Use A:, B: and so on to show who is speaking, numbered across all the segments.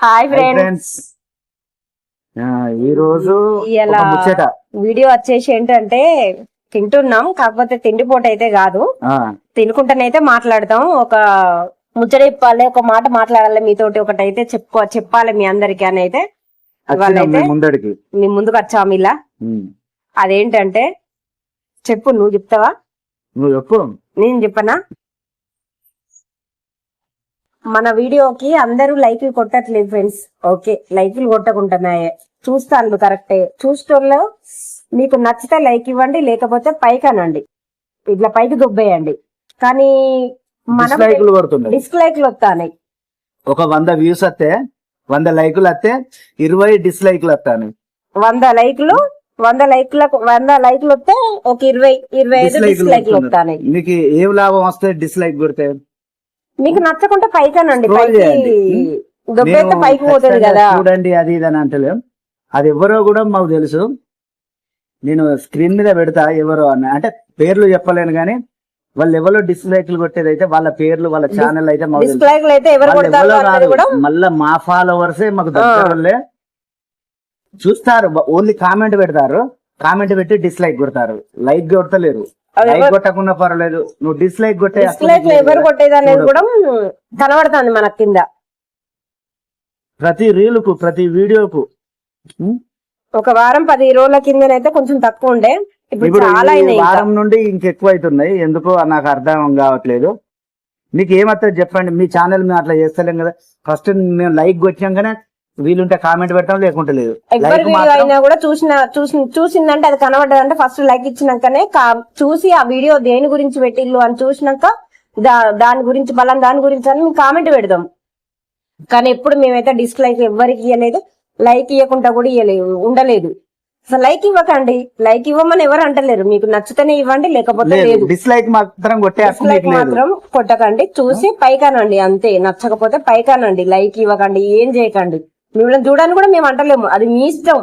A: Hi friends.
B: ఈ రోజు
A: ఇలా
B: ముచ్చట.
A: వీడియో వచ్చేసి ఏంటంటే తింటున్నాం కాకపోతే తిండిపోటు అయితే కాదు. తినుకుంటానైతే మాట్లాడతాం ఒక ముచ్చట చెప్పాలి ఒక మాట మాట్లాడాలి మీతోటి ఒకటి అయితే చెప్పుకో చెప్పాలి మీ అందరికి అని అయితే.
B: ముందడికి.
A: మీ ముందుకు వచ్చాము ఇలా. అదేంటంటే చెప్పు నువ్వు చెప్తావా?
B: నువ్వు చెప్పు.
A: నేను చెప్పనా? మన వీడియోకి అందరూ లైక్లు కొట్టట్లేదు ఫ్రెండ్స్ ఓకే లైక్లు కొట్టకుంటున్నాయి చూస్తాను కరెక్టే చూసుకోలో మీకు నచ్చితే లైక్ ఇవ్వండి లేకపోతే పైకి అనండి. ఇట్లా పైకి దుబ్బేయండి. కానీ మనం
B: డిస్లైకులు
A: వస్తాయి
B: ఒక వంద వ్యూస్ వస్తే వంద లైకులు వస్తే ఇరవై డిస్లైకులు వస్తాను
A: వంద లైక్లు వంద లైక్లకు వంద లైక్లు వస్తే ఒక ఇరవై ఇరవై ఐదు డిస్లైక్లు వస్తాయి
B: మీకు ఏం లాభం వస్తే డిస్లైక్ కొడితే?
A: మీకు నచ్చకుంటే పైకి అనండి
B: Scroll
A: పైకి పైకి పోతుంది కదా.
B: చూడండి అది ఇది అని అంటలేం. అది ఎవరో కూడా మాకు తెలుసు. నేను స్క్రీన్ మీద పెడతా ఎవరో అని. అంటే పేర్లు చెప్పలేను కానీ వాళ్ళు ఎవరో డిస్లైక్లు కొట్టేది అయితే వాళ్ళ పేర్లు వాళ్ళ ఛానల్ అయితే మళ్ళా మా ఫాలోవర్సే మాకు దగ్గరలే చూస్తారు ఓన్లీ కామెంట్ పెడతారు. కామెంట్ పెట్టి డిస్లైక్ కొడతారు. లైక్ కొడతలేరు. కొట్టకుండా పర్వాలేదు నువ్వు డిస్లైక్ కొట్టే
A: డిస్లైక్ ఎవరు. కొట్టేది అనేది. కూడా కనబడుతుంది మన కింద
B: ప్రతి రీలుకు ప్రతి వీడియోకు?
A: ఒక వారం పది రోజుల కిందనైతే కొంచెం తక్కువ ఉండే ఇప్పుడు చాలా.
B: వారం నుండి ఇంకెక్కువ అవుతున్నాయి ఎందుకో నాకు అర్థం కావట్లేదు మీకు ఏమవుతుంది చెప్పండి మీ ఛానల్ మేము అట్లా చేస్తలేం కదా ఫస్ట్ మేము లైక్ కొట్టాం వీలుంటే కామెంట్ పెడతాం లేకుంటే లేదు.
A: ఎవరి వీడియో అయినా కూడా చూసిన చూసి చూసిందంటే అది కనబడ్డదంటే ఫస్ట్ లైక్ ఇచ్చినాకనే చూసి ఆ వీడియో దేని గురించి పెట్టిల్లు అని చూసినాక దాని గురించి బలం దాని గురించి అని మేము కామెంట్ పెడదాం. కానీ ఎప్పుడు మేమైతే డిస్లైక్ ఎవరికి ఇవ్వలేదు లైక్ ఇవ్వకుండా కూడా ఇవ్వలేదు ఉండలేదు. అసలు లైక్ ఇవ్వకండి. లైక్ ఇవ్వమని ఎవరు అంటలేరు. మీకు నచ్చితేనే ఇవ్వండి లేకపోతే
B: లేదు డిస్లైక్ మాత్రం
A: డిస్లైక్ మాత్రం కొట్టకండి. చూసి పైకానండి అంతే. నచ్చకపోతే పైకానండి. లైక్ ఇవ్వకండి ఏం చేయకండి. మిమ్మల్ని చూడని కూడా మేము అంటలేము. అది మీ ఇష్టం.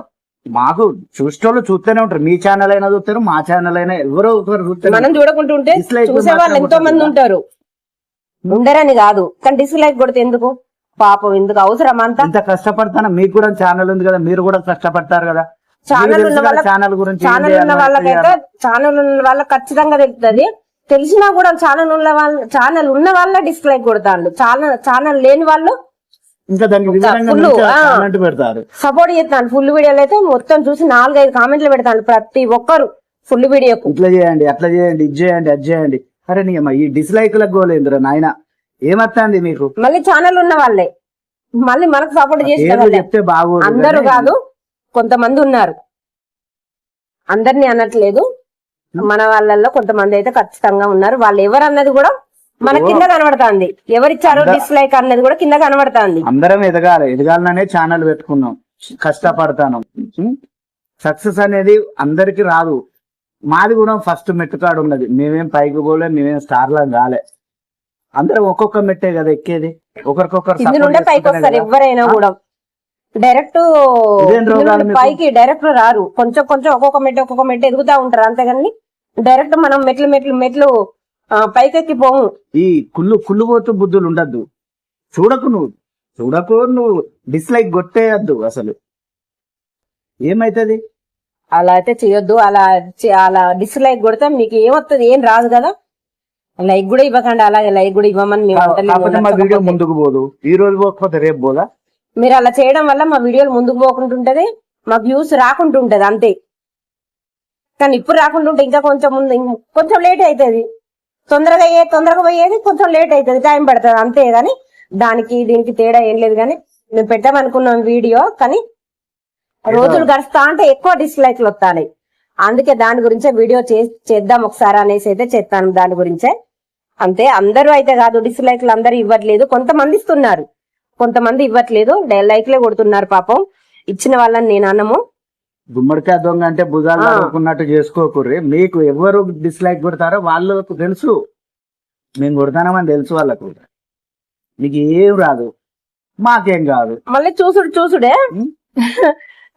B: మాకు చూసేటోళ్ళు చూస్తూనే ఉంటారు. మీ ఛానల్ అయినా చూస్తారు మా ఛానల్ అయినా ఎవరో ఒకరు చూస్తారు
A: మనం చూడకుంటుంటే చూసే వాళ్ళు ఎంతో మంది. ఉంటారు. ఉండరని కాదు. కానీ డిస్లైక్ కొడితే ఎందుకు? పాపం ఎందుకు? అవసరం అంతా?
B: ఇంత కష్టపడతాను? మీకు కూడా ఛానల్ ఉంది కదా. మీరు కూడా కష్టపడతారు కదా.
A: ఛానల్ ఉన్న వాళ్ళ
B: ఛానల్ గురించి
A: ఛానల్ ఉన్న వాళ్ళకైతే ఛానల్ ఉన్న వాళ్ళకి ఖచ్చితంగా తెలుస్తుంది. తెలిసినా కూడా ఛానల్ ఉన్న వాళ్ళు ఛానల్ ఉన్న వాళ్ళ డిస్లైక్ కొడతారు ఛానల్ ఛానల్ లేని వాళ్ళు
B: ఇంకా దానికి పెడతారు.
A: సపోర్ట్ చేస్తాను ఫుల్ వీడియోలు అయితే మొత్తం చూసి నాలుగైదు కామెంట్లు పెడతాను ప్రతి ఒక్కరు ఫుల్ వీడియోకు
B: ఇట్లా చేయండి అట్లా చేయండి ఇది చేయండి అది చేయండి. అరే నీ అమ్మ ఈ డిస్లైక్లకు గోలేంద్ర నాయన? ఏమత్తాంది మీకు?
A: మళ్ళీ ఛానల్ ఉన్న వాళ్ళే. మళ్ళీ మనకు సపోర్ట్
B: చెప్తే బాగోదు
A: అందరూ కాదు కొంతమంది ఉన్నారు. అందరినీ అనట్లేదు. మన వాళ్ళల్లో కొంతమంది అయితే ఖచ్చితంగా ఉన్నారు. వాళ్ళు ఎవరు అన్నది కూడా మన కింద కనబడుతుంది. ఎవరిచ్చారో డిస్లైక్ అన్నది కూడా కింద కనబడుతుంది.
B: అందరం ఎదగాలి. ఎదగాలనే ఛానల్ పెట్టుకున్నాం. కష్టపడతాను. సక్సెస్ అనేది అందరికి రాదు. మాది కూడా ఫస్ట్ మెట్టుకాడు ఉన్నది. మేమేం పైకి పోలే మేమేం స్టార్లా కాలే. అందరం ఒక్కొక్క మెట్టే కదా ఎక్కేది. ఒకరికొకరు
A: కింద
B: support
A: నుండే పైకి వస్తారు. ఎవరైనా కూడా. డైరెక్ట్? పైకి డైరెక్ట్ రారు. కొంచెం కొంచెం ఒక్కొక్క మెట్టు ఒక్కొక్క మెట్టు ఎదుగుతా ఉంటారు అంతేగాని డైరెక్ట్ మనం మెట్లు మెట్లు మెట్లు పైకెక్కి పోము
B: ఈ కుళ్ళు కుళ్ళు పోతూ బుద్ధులు ఉండద్దు. చూడకు నువ్వు. చూడకు నువ్వు. డిస్లైక్ కొట్టేయద్దు అసలు. ఏమైతుంది?
A: అలా అయితే చేయొద్దు. అలా అలా డిస్లైక్ కొడితే మీకు ఏమొస్తుంది ఏం రాదు కదా? లైక్ కూడా ఇవ్వకండి. అలాగే లైక్ కూడా ఇవ్వమని
B: వీడియో. ముందుకు పోదు. ఈ రోజు పోకపోతే రేపు పోదా?
A: మీరు అలా చేయడం వల్ల మా వీడియోలు ముందుకు పోకుంటుంటది. మా వ్యూస్ రాకుంటుంటది అంతే. కానీ ఇప్పుడు రాకుంటుంటే ఇంకా కొంచెం ముందు కొంచెం లేట్ అవుతుంది. తొందరగా అయ్యే తొందరగా పోయేది కొంచెం లేట్ అవుతుంది టైం పడుతుంది అంతే గాని దానికి దీనికి తేడా ఏం లేదు కానీ మేము పెట్టామనుకున్నాం వీడియో కానీ రోజులు గడుస్తా అంటే ఎక్కువ డిస్లైక్లు వస్తాయి అందుకే దాని గురించే వీడియో చేద్దాం ఒకసారి అనేసి అయితే చేస్తాను దాని గురించే. అంతే అందరూ అయితే కాదు డిస్లైక్లు అందరూ ఇవ్వట్లేదు కొంతమంది ఇస్తున్నారు. కొంతమంది ఇవ్వట్లేదు లైక్లే కొడుతున్నారు పాపం. ఇచ్చిన వాళ్ళని నేను అన్నము
B: గుమ్మడికాయ దొంగ అంటే భుజాలు
A: ఆ.
B: తడుకున్నట్టు చేసుకోకూర్రి. మీకు ఎవరు డిస్లైక్ కొడతారో వాళ్ళకు తెలుసు. మేము కొడతామని తెలుసు వాళ్ళకు. మీకు ఏం రాదు. మాకేం కాదు.
A: మళ్ళీ చూసుడు. చూసుడే?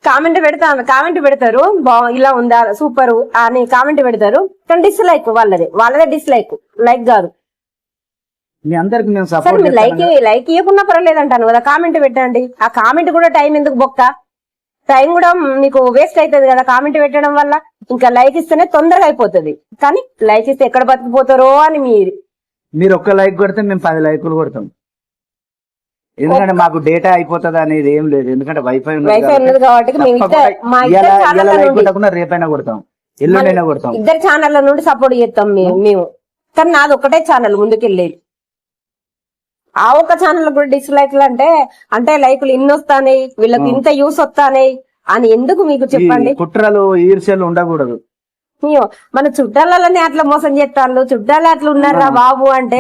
A: కామెంట్ పెడతాను కామెంట్ పెడతారు. బా ఇలా ఉందా సూపర్ అని కామెంట్ పెడతారు. కానీ డిస్లైక్ వాళ్ళదే. వాళ్ళదే డిస్లైక్ లైక్ కాదు.
B: మీ అందరికి
A: మీరు లైక్ లైక్ ఇవ్వకున్నా పర్వాలేదు అంటాను కదా. కామెంట్ పెట్టండి. ఆ కామెంట్ కూడా టైం ఎందుకు బొక్క? టైం కూడా మీకు వేస్ట్ అవుతుంది కదా కామెంట్ పెట్టడం వల్ల ఇంకా లైక్ ఇస్తేనే తొందరగా అయిపోతుంది. కానీ లైక్ ఇస్తే ఎక్కడ బతికిపోతారో అని మీరు.
B: మీరు ఒక్క లైక్ కొడితే మేము పది లైకులు కొడతాం. ఎందుకంటే మాకు డేటా అయిపోతుంది అనేది ఏం లేదు. ఎందుకంటే వైఫై
A: ఉన్నది కాబట్టి
B: రేపైనా కొడతాం. ఎల్లుండైనా కొడతాం.
A: ఇద్దరు ఛానళ్ళ నుండి సపోర్ట్ చేస్తాం మేము కానీ నాది ఒకటే ఛానల్ ముందుకెళ్ళేది. ఆ ఒక్క ఛానల్ కూడా డిస్లైక్లు అంటే అంటే లైకులు ఇన్ని వస్తాయి వీళ్ళకి ఇంత యూస్ వస్తాయి అని ఎందుకు మీకు చెప్పండి?
B: కుట్రలు ఈర్ష్యలు ఉండకూడదు.
A: మన చుట్టాలనే అట్లా మోసం చేస్తాను చుట్టాలే అట్లా ఉన్నారా బాబు అంటే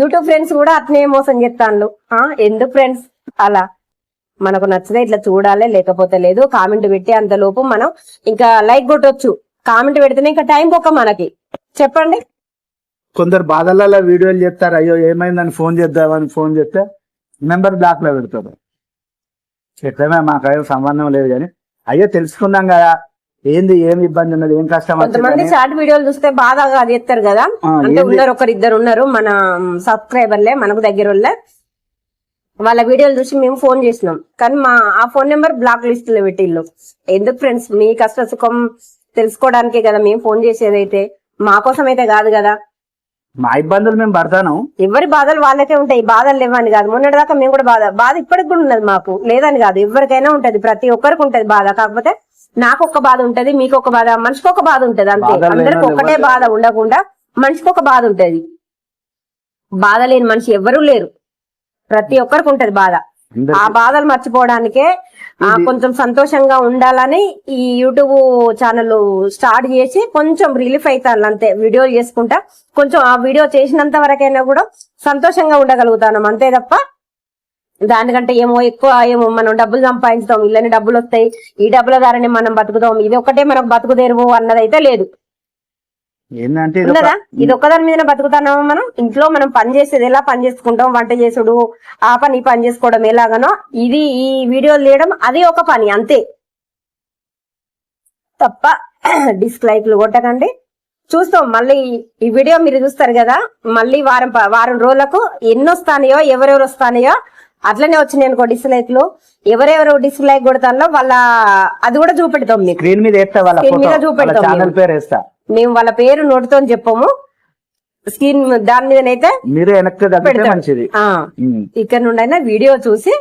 A: యూట్యూబ్ ఫ్రెండ్స్ కూడా అట్లనే. మోసం చేస్తాను ఎందుకు ఫ్రెండ్స్ అలా. మనకు నచ్చితే ఇట్లా చూడాలి లేకపోతే లేదు కామెంట్ పెట్టి అంత లోపు మనం ఇంకా లైక్ కొట్టొచ్చు. కామెంట్ పెడితేనే ఇంకా టైం పోక మనకి. చెప్పండి?
B: కొందరు బాధలలో వీడియోలు చెప్తారు అయ్యో ఏమైందని ఫోన్ చేద్దామని ఫోన్ చేస్తే నెంబర్ బ్లాక్లో పెడతారు. ఎట్లమే మాకు సంబంధం లేదు కానీ. అయ్యో తెలుసుకున్నాం కదా. ఏంది ఏం ఇబ్బంది ఉన్నది ఏం కష్టం
A: కొంతమంది షార్ట్ వీడియోలు చూస్తే బాధగా చేస్తారు కదా. అంటే? ఉన్నారు ఒకరు ఇద్దరు ఉన్నారు మన సబ్స్క్రైబర్లే మనకు దగ్గర వాళ్ళే వీడియోలు చూసి మేము ఫోన్ చేసినాం. కానీ మా ఆ ఫోన్ నెంబర్ బ్లాక్ లిస్ట్లో పెట్టిల్లు ఎందుకు ఫ్రెండ్స్ మీ కష్ట సుఖం తెలుసుకోవడానికే కదా మేము ఫోన్ చేసేది అయితే మా కోసం అయితే కాదు కదా.
B: మా ఇబ్బందులు మేము పడతాను.
A: ఎవరి బాధలు వాళ్ళకే ఉంటాయి. బాధలు లేవని కాదు. మొన్నటి దాకా మేము కూడా బాధ బాధ ఇప్పటికి కూడా ఉన్నది మాకు. లేదని కాదు. ఎవరికైనా ఉంటది. ప్రతి ఒక్కరికి ఉంటది బాధ. కాకపోతే నాకు ఒక బాధ ఉంటది మీకు ఒక బాధ మనిషికి ఒక బాధ ఉంటది అంతే. అందరికి
B: ఎవరు
A: బాధ ఉండకుండా మనిషికి ఒక బాధ ఉంటది. బాధ లేని మనిషి ఎవరూ లేరు. ప్రతి ఒక్కరికి ఉంటది బాధ. ఆ బాధలు మర్చిపోవడానికే కొంచెం సంతోషంగా ఉండాలని ఈ యూట్యూబ్ ఛానల్ స్టార్ట్ చేసి కొంచెం రిలీఫ్ అవుతాను అంతే వీడియో చేసుకుంటా. కొంచెం ఆ వీడియో చేసినంత వరకైనా కూడా సంతోషంగా ఉండగలుగుతాను అంతే తప్ప దానికంటే ఏమో ఎక్కువ ఏమో మనం డబ్బులు సంపాదించుతాం ఇళ్ళని డబ్బులు వస్తాయి ఈ డబ్బుల ద్వారానే మనం బతుకుతాం ఇది ఒక్కటే మనకు బతుకుదేరువు అన్నదైతే లేదు.
B: ఏంటంటే ఇది ఒక-
A: ఉన్నదా? ఇది ఒక్కదాని మీద బతుకుతున్నామా మనం? ఇంట్లో మనం పని చేసేది ఎలా పని చేసుకుంటాం? వంట చేసుడు ఆ పని పని చేసుకోవడం ఎలాగనో ఇది ఈ వీడియోలు తీయడం అది ఒక పని అంతే. తప్ప డిస్లైక్లు కొట్టకండి. చూస్తాం మళ్ళీ ఈ వీడియో మీరు చూస్తారు కదా మళ్ళీ వారం వారం రోజులకు ఎన్ని వస్తానయో ఎవరెవరు వస్తానయో అట్లనే వచ్చినాయి అనుకో డిస్లైక్లు. ఎవరెవరు డిస్లైక్ కొడతానో వాళ్ళ అది కూడా చూపెడతాం మీకు.
B: స్క్రీన్ మీద
A: చూపెడతాం
B: ఛానల్. పేరు వేస్తా.
A: మేము వాళ్ళ పేరు నోటితో చెప్పము. స్క్రీన్ దాని మీదనైతే
B: మీరే వెనక్కి. మంచిది.
A: ఇక్కడ నుండి అయినా వీడియో చూసి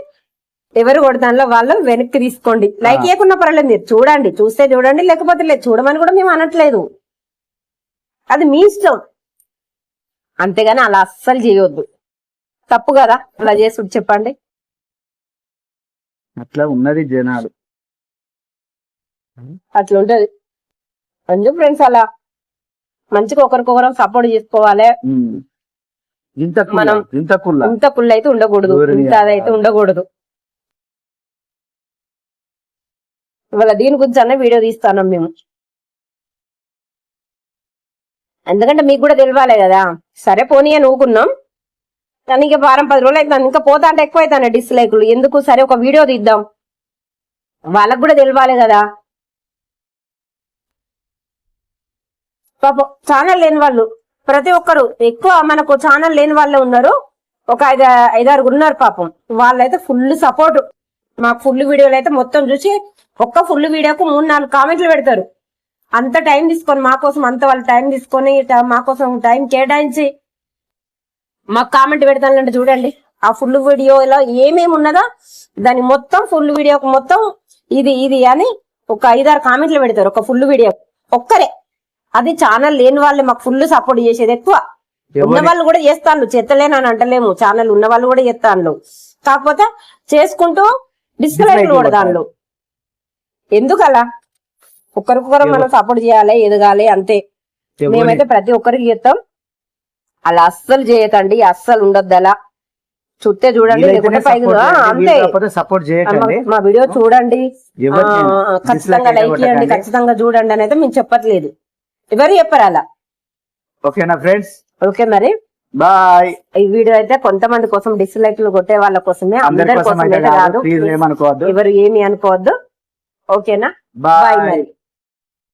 A: ఎవరు కొడతానో వాళ్ళు వెనక్కి తీసుకోండి. లైక్ చేయకుండా పర్వాలేదు మీరు చూడండి. చూస్తే చూడండి లేకపోతే లేదు. చూడమని కూడా మేము అనట్లేదు. అది మీ ఇష్టం. అంతేగాని అలా అస్సలు చేయొద్దు. తప్పు కదా? అలా చేసుడు చెప్పండి.
B: అట్లా ఉన్నది జనాలు.
A: అట్లా ఉంటది అందుకు ఫ్రెండ్స్ అలా మంచిగా ఒకరికొకరం సపోర్ట్ చేసుకోవాలి.
B: ఇంత
A: మనం-
B: ఇంత కుల్ల
A: ఇంత కుళ్ళు అయితే ఉండకూడదు ఇంత అదైతే ఉండకూడదు. ఇవాళ దీని గురించి అన్న వీడియో తీస్తాను మేము. ఎందుకంటే మీకు కూడా తెలియాలి కదా. సరే పోనీ అని ఊకున్నాం కానీ ఇంకా వారం పది రోజులు అవుతుంది ఇంకా పోతా అంటే ఎక్కువ అవుతాను డిస్లైకులు ఎందుకు? సరే ఒక వీడియో తీద్దాం. వాళ్ళకు కూడా తెలియాలి కదా. పాపం ఛానల్ లేని వాళ్ళు. ప్రతి ఒక్కరు ఎక్కువ మనకు ఛానల్ లేని వాళ్ళే ఉన్నారు. ఒక ఐదు ఐదారుగురు ఉన్నారు పాపం. వాళ్ళైతే ఫుల్ సపోర్ట్ మాకు ఫుల్ వీడియోలు అయితే మొత్తం చూసి ఒక్క ఫుల్ వీడియోకు మూడు నాలుగు కామెంట్లు పెడతారు. అంత టైం తీసుకొని మా కోసం అంత వాళ్ళు టైం తీసుకొని మా కోసం టైం కేటాయించి మాకు కామెంట్ పెడతానంటే చూడండి. ఆ ఫుల్ వీడియో ఇలా ఏమేమి ఉన్నదో దాని మొత్తం ఫుల్ వీడియోకు మొత్తం ఇది ఇది అని ఒక ఐదారు కామెంట్లు పెడతారు. ఒక ఫుల్ వీడియో. ఒక్కరే. అది ఛానల్ లేని వాళ్ళే మాకు ఫుల్ సపోర్ట్ చేసేది ఎక్కువ. ఉన్న వాళ్ళు కూడా చేస్తాను చేస్తలేను అని అంటలేము ఛానల్ ఉన్న వాళ్ళు కూడా చేస్తాను కాకపోతే చేసుకుంటూ డిస్కలైట్లు
B: Dislike
A: కొడతాను ఎందుకు అలా ఒకరికొకరు మనం సపోర్ట్ చేయాలి ఎదగాలి అంతే. మేమైతే ప్రతి ఒక్కరికి చేస్తాం. అలా అస్సలు చేయకండి అస్సలు ఉండొద్దు అలా చూస్తే చూడండి
B: చేయండి,
A: అంతే.
B: సపోర్ట్ చేయకండి.
A: మా వీడియో చూడండి. ఖచ్చితంగా లైక్ చేయండి. ఖచ్చితంగా చూడండి అని అయితే మేము చెప్పట్లేదు. ఎవరు చెప్పరు అలా?
B: ఓకేనా ఫ్రెండ్స్?
A: ఓకే మరి.
B: బాయ్.
A: ఈ వీడియో అయితే కొంతమంది కోసం డిస్లైక్లు కొట్టే వాళ్ళ కోసమే
B: అందరి కోసం కాదు
A: ఎవరు ఏమి అనుకోవద్దు. ఓకేనా?
B: బాయ్
A: మరి.